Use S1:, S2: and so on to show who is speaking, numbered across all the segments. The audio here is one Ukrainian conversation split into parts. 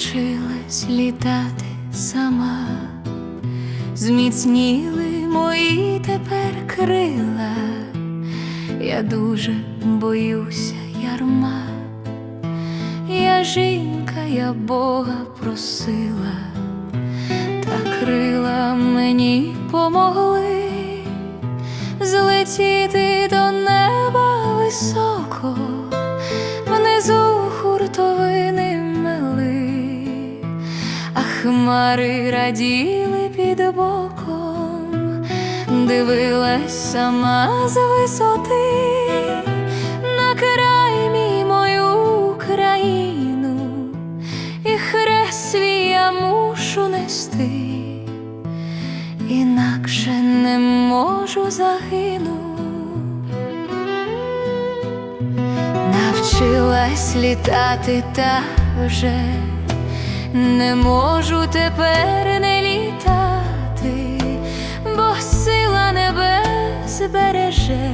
S1: навчилась літати сама, зміцніли мої тепер крила, я дуже боюся ярма, я жінка, я Бога просила, та крила мені помогли злетіти до неба високо, внизу хуртовини хмари раділи під боком, дивилась сама з висоти на край мій мою Україну, і хрест свій я мушу нести інакше не можу загину. Навчилась літати та вже не можу тепер не літати, бо сила небес береже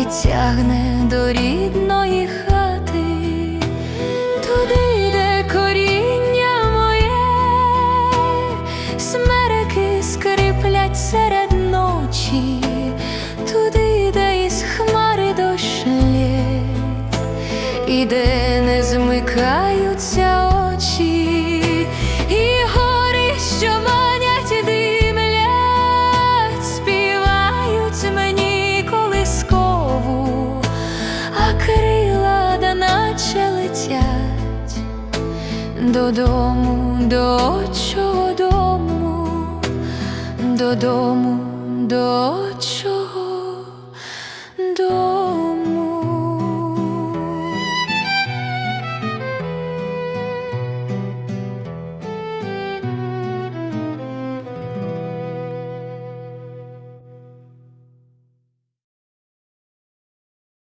S1: і тягне до рідної хати, туди, де коріння моє, смереки скриплять серед ночі, туди, де із хмари дощ лє, не змикаються додому, до чого дому, додому, до чого.